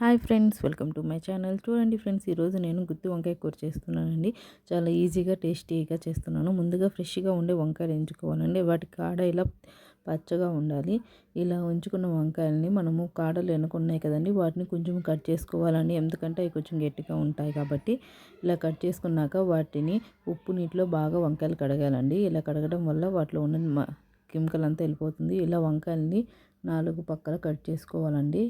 Hi friends welcome to my channel. చూడండి friends ఈరోజు నేను గుత్తి వంకాయ కూర చేస్తున్నానండి. చాలా ఈజీగా టేస్టీగా చేస్తున్నాను. ముందుగా ఫ్రెష్గా ఉండే వంకాయలు ఎంచుకోవాలండి. వాటి కాడ ఇలా పచ్చగా ఉండాలి. ఇలా ఉంచుకున్న వంకాయలని మనము కాడలు వెనుకున్నాయి కదండి వాటిని కొంచెం కట్ చేసుకోవాలండి. ఎందుకంటే అవి కొంచెం గట్టిగా ఉంటాయి కాబట్టి ఇలా కట్ చేసుకున్నాక వాటిని ఉప్పు నీటిలో బాగా వంకాయలు కడగాలండి. ఇలా కడగడం వల్ల వాటిలో ఉన్న కెమికల్ అంతా వెళ్ళిపోతుంది. ఇలా వంకాయలని నాలుగు పక్కల కట్ చేసుకోవాలండి.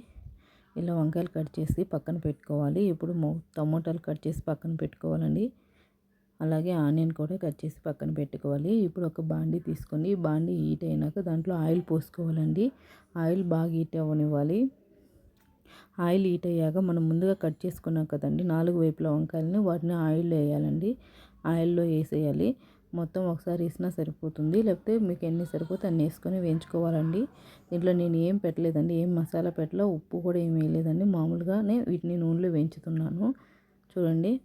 ఇలా వంకాయలు కట్ చేసి పక్కన పెట్టుకోవాలి. ఇప్పుడు టమోటాలు కట్ చేసి పక్కన పెట్టుకోవాలండి. అలాగే ఆనియన్ కూడా కట్ చేసి పక్కన పెట్టుకోవాలి. ఇప్పుడు ఒక బాండీ తీసుకొని బాండీ హీట్ అయినాక దాంట్లో ఆయిల్ పోసుకోవాలండి. ఆయిల్ బాగా హీట్ అవ్వనివ్వాలి. ఆయిల్ హీట్ అయ్యాక మనం ముందుగా కట్ చేసుకున్నాం కదండి నాలుగు వైపుల వంకాయలని వాటిని ఆయిల్లో వేయాలండి. ఆయిల్లో వేసేయాలి. మొత్తం ఒకసారి వేసినా సరిపోతుంది. లేకపోతే మీకు ఎన్ని సరిపోతే అన్ని వేసుకొని వేయించుకోవాలండి. దీంట్లో నేను ఏం పెట్టలేదండి. ఏం మసాలా పెట్టలే ఉప్పు కూడా ఏం వేయలేదండి. మామూలుగానే వీటిని నూనెలో వేయించుతున్నాను. చూడండి.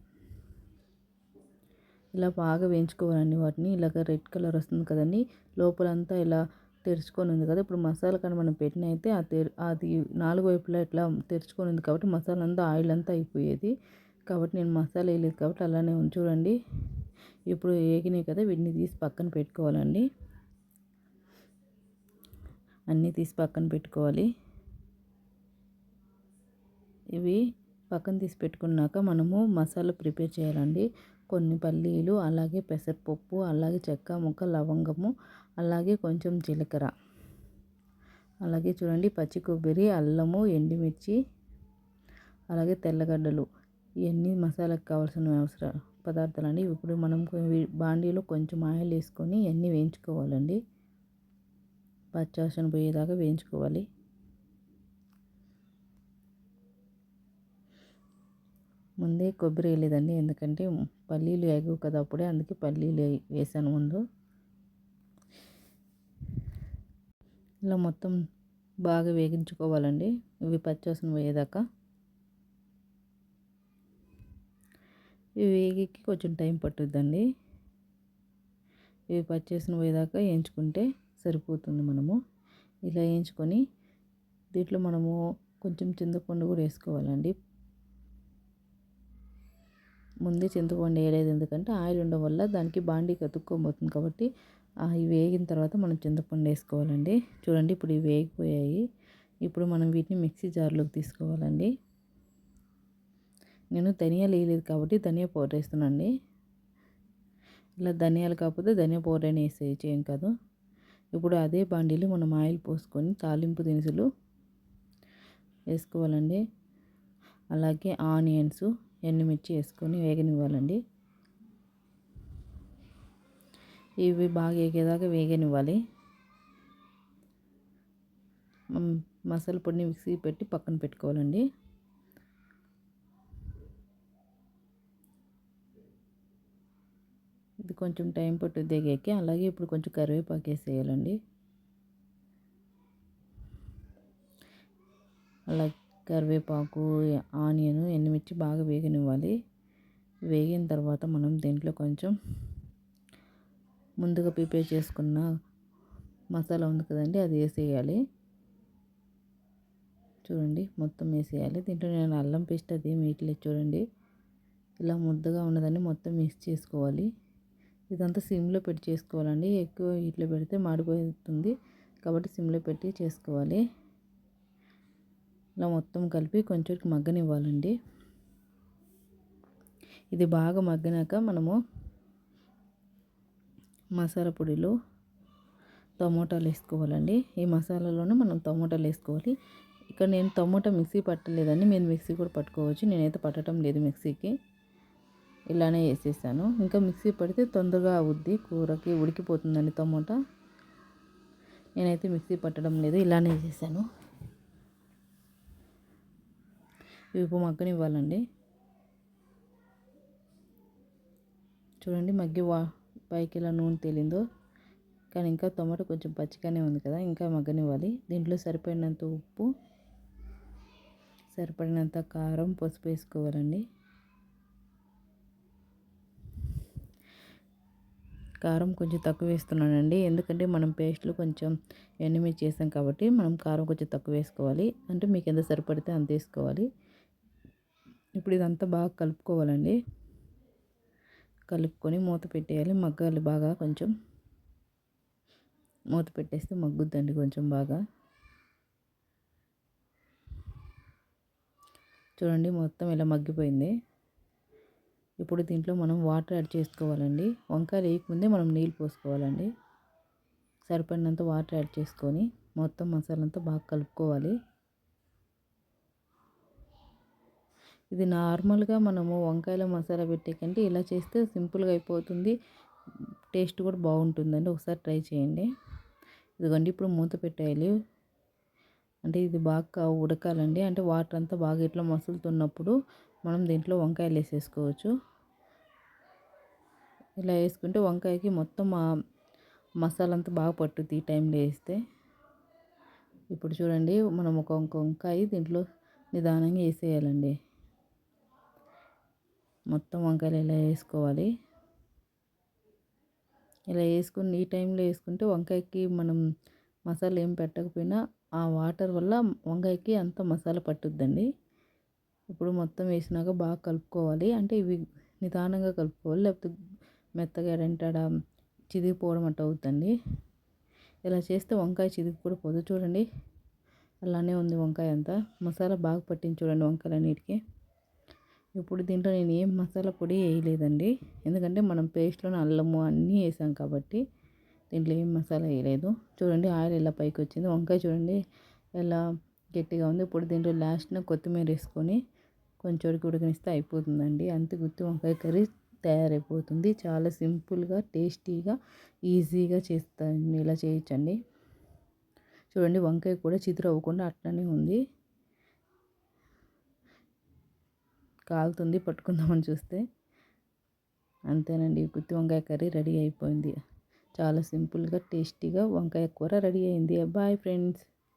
ఇలా బాగా వేయించుకోవాలండి వాటిని. ఇలాగ రెడ్ కలర్ వస్తుంది కదండి. లోపలంతా ఇలా తెరుచుకొని ఉంది కదా. ఇప్పుడు మసాలా కానీ మనం పెట్టిన అయితే అది నాలుగు వైపులా ఇట్లా తెరుచుకొని ఉంది కాబట్టి మసాలా అంతా ఆయిల్ అంతా అయిపోయేది. కాబట్టి నేను మసాలా వేయలేదు కాబట్టి అలానే చూడండి. ఇప్పుడు ఏగినాయి కదా వీటిని తీసి పక్కన పెట్టుకోవాలండి. అన్నీ తీసి పక్కన పెట్టుకోవాలి. ఇవి పక్కన తీసి పెట్టుకున్నాక మనము మసాలా ప్రిపేర్ చేయాలండి. కొన్ని పల్లీలు అలాగే పెసరపప్పు అలాగే చెక్క ముక్క లవంగము అలాగే కొంచెం జీలకర్ర. అలాగే చూడండి పచ్చి కొబ్బరి అల్లము ఎండుమిర్చి అలాగే తెల్లగడ్డలు. ఇవన్నీ మసాలాకు కావాల్సిన అవసరం పదార్థాలు అండి ఇప్పుడు మనం బాండీలో కొంచెం ఆయిల్ వేసుకొని ఇవన్నీ వేయించుకోవాలండి? పచ్చాసన పోయేదాకా వేయించుకోవాలి. ముందే కొబ్బరి వేయలేదండి. ఎందుకంటే పల్లీలు ఎగవు కదా అప్పుడే అందుకే పల్లీలు వేసాను ముందు. ఇలా మొత్తం బాగా వేగించుకోవాలండి. ఇవి పచ్చాసన పోయేదాకా. ఇవి వేగికి కొంచెం టైం పట్టుద్దండి. ఇవి పచ్చేసిన పోయేదాకా వేయించుకుంటే సరిపోతుంది మనము. ఇలా వేయించుకొని దీంట్లో మనము కొంచెం చింతపండు కూడా వేసుకోవాలండి. ముందే చింతపండు వేయలేదు ఎందుకంటే ఆయిల్ ఉండడం వల్ల దానికి బాండీ కతుక్కోబోతుంది కాబట్టి ఇవి వేగిన తర్వాత మనం చింతపండు వేసుకోవాలండి. చూడండి ఇప్పుడు ఇవి వేగిపోయాయి. ఇప్పుడు మనం వీటిని మిక్సీ జార్లోకి తీసుకోవాలండి. నేను ధనియాలు వేయలేదు కాబట్టి ధనియా పౌడర్ వేస్తున్నానండి. ఇలా ధనియాలు కాకపోతే ధనియా పౌడర్ అయినా వేసేయచ్చు ఏం కాదు. ఇప్పుడు అదే బాండీలు మనం ఆయిల్ పోసుకొని తాలింపు దినుసులు వేసుకోవాలండి. అలాగే ఆనియన్స్ ఎండుమిర్చి వేసుకొని వేగనివ్వాలండి. ఇవి బాగా వేగేదాకా వేగనివ్వాలి. మసాలా పొడిని మిక్సీ పెట్టి పక్కన పెట్టుకోవాలండి ఇది కొంచెం టైం పట్టు దిగాక అలాగే ఇప్పుడు కొంచెం కరివేపాకు వేసేయాలండి. అలా కరివేపాకు ఆనియన్ ఎండుమిర్చి బాగా వేగనివ్వాలి. వేగిన తర్వాత మనం దీంట్లో కొంచెం ముందుగా ప్రిపేర్ చేసుకున్న మసాలా ఉంది కదండి అది వేసేయాలి. చూడండి మొత్తం వేసేయాలి. దీంట్లో నేను అల్లం పేస్ట్ అది మీట్లేదు చూడండి. ఇలా ముద్దగా ఉన్నదాన్ని మొత్తం మిక్స్ చేసుకోవాలి. ఇదంతా సిమ్లో పెట్టి చేసుకోవాలండి. ఎక్కువ ఇట్లా పెడితే మాడిపోతుంది. కాబట్టి సిమ్లో పెట్టి చేసుకోవాలి. ఇలా మొత్తం కలిపి కొంచెం మగ్గనివ్వాలండి. ఇది బాగా మగ్గినాక మనము మసాలా పొడిలో టమోటాలు వేసుకోవాలండి. ఈ మసాలాలోనే మనం టమోటాలు వేసుకోవాలి. ఇక్కడ నేను టమోటా మిక్సీ పట్టలేదండి. మీరు మిక్సీ కూడా పట్టుకోవచ్చు. నేనైతే పట్టడం లేదు మిక్సీకి. ఇలానే వేసేసాను ఇంకా మిక్సీ పడితే తొందరగా అవుద్ది కూరకి ఉడికిపోతుందండి టమోటా. నేనైతే మిక్సీ పట్టడం లేదు ఇలానే వేసేసాను ఇవి మగ్గనివ్వాలండి. చూడండి మగ్గి వా పైకి ఇలా నూనె తేలిందో. కానీ ఇంకా టమాటో కొంచెం పచ్చిగానే ఉంది కదా ఇంకా మగ్గనివ్వాలి. దీంట్లో సరిపడినంత ఉప్పు సరిపడినంత కారం పసుపు వేసుకోవాలండి. కారం కొంచెం తక్కువ వేస్తున్నానండి. ఎందుకంటే మనం పేస్ట్లు కొంచెం ఎండుమిర్చి చేసాం కాబట్టి మనం కారం కొంచెం తక్కువ వేసుకోవాలి. అంటే మీకు ఎంత సరిపడితే అంత వేసుకోవాలి. ఇప్పుడు ఇదంతా బాగా కలుపుకోవాలండి. కలుపుకొని మూత పెట్టేయాలి. మగ్గాలి బాగా కొంచెం. మూత పెట్టేస్తే మగ్గుద్దండి కొంచెం బాగా. చూడండి మొత్తం ఇలా మగ్గిపోయింది. ఇప్పుడు దీంట్లో మనం వాటర్ యాడ్ చేసుకోవాలండి. వంకాయలు వేయకముందే మనం నీళ్ళు పోసుకోవాలండి. సరిపడినంత వాటర్ యాడ్ చేసుకొని మొత్తం మసాలంతా బాగా కలుపుకోవాలి. ఇది నార్మల్గా మనము వంకాయల మసాలా పెట్టే కంటే ఇలా చేస్తే సింపుల్గా అయిపోతుంది. టేస్ట్ కూడా బాగుంటుందండి. ఒకసారి ట్రై చేయండి. ఇదిగోండి ఇప్పుడు మూత పెట్టేయాలి. అంటే ఇది బాగా ఉడకాలండి. అంటే వాటర్ అంతా బాగా ఇట్లా మసులుతున్నప్పుడు మనం దీంట్లో వంకాయలు వేసేసుకోవచ్చు. ఇలా వేసుకుంటే వంకాయకి మొత్తం మసాలా అంతా బాగా పట్టుద్ది ఈ టైంలో వేస్తే. ఇప్పుడు చూడండి మనం ఒక వంకాయ దీంట్లో నిదానంగా వేసేయాలండి. మొత్తం వంకాయలు ఇలా వేసుకోవాలి. ఇలా వేసుకుని ఈ టైంలో వేసుకుంటే వంకాయకి మనం మసాలా ఏం పెట్టకపోయినా ఆ వాటర్ వల్ల వంకాయకి అంత మసాలా పట్టుద్దండి. ఇప్పుడు మొత్తం వేసినాక బాగా కలుపుకోవాలి. అంటే ఇవి నిదానంగా కలుపుకోవాలి. లేకపోతే మెత్తగా రెంటాడ చిదిగిపోవడం అట్ట అవుతుంది ఇలా చేస్తే వంకాయ చిదిగిపోవడం పోదు. చూడండి. అలానే ఉంది వంకాయ అంతా. మసాలా బాగా పట్టింది చూడండి వంకాయలన్నిటికీ. ఇప్పుడు దీంట్లో నేను ఏం మసాలా పొడి వేయలేదండి. ఎందుకంటే మనం పేస్ట్లోనే అల్లము అన్నీ వేసాం కాబట్టి దీంట్లో ఏం మసాలా వేయలేదు. చూడండి ఆయిల్ ఎలా పైకి వచ్చింది వంకాయ చూడండి. ఎలా గట్టిగా ఉంది. ఇప్పుడు దీంట్లో లాస్ట్న కొత్తిమీర వేసుకొని కొంచెం ఉడకనిస్తే అయిపోతుందండి. అంతే గుత్తి వంకాయ కర్రీ తయారైపోతుంది. చాలా సింపుల్గా టేస్టీగా ఈజీగా చేస్తాను. ఇలా చేయొచ్చండి. చూడండి వంకాయ కూడా చిదురు అవ్వకుండా అట్లనే ఉంది. కాలుతుంది పట్టుకుందామని చూస్తే. అంతేనండి గుత్తి వంకాయ కర్రీ రెడీ అయిపోయింది. చాలా సింపుల్గా టేస్టీగా వంకాయ కూర రెడీ అయింది. Bye friends.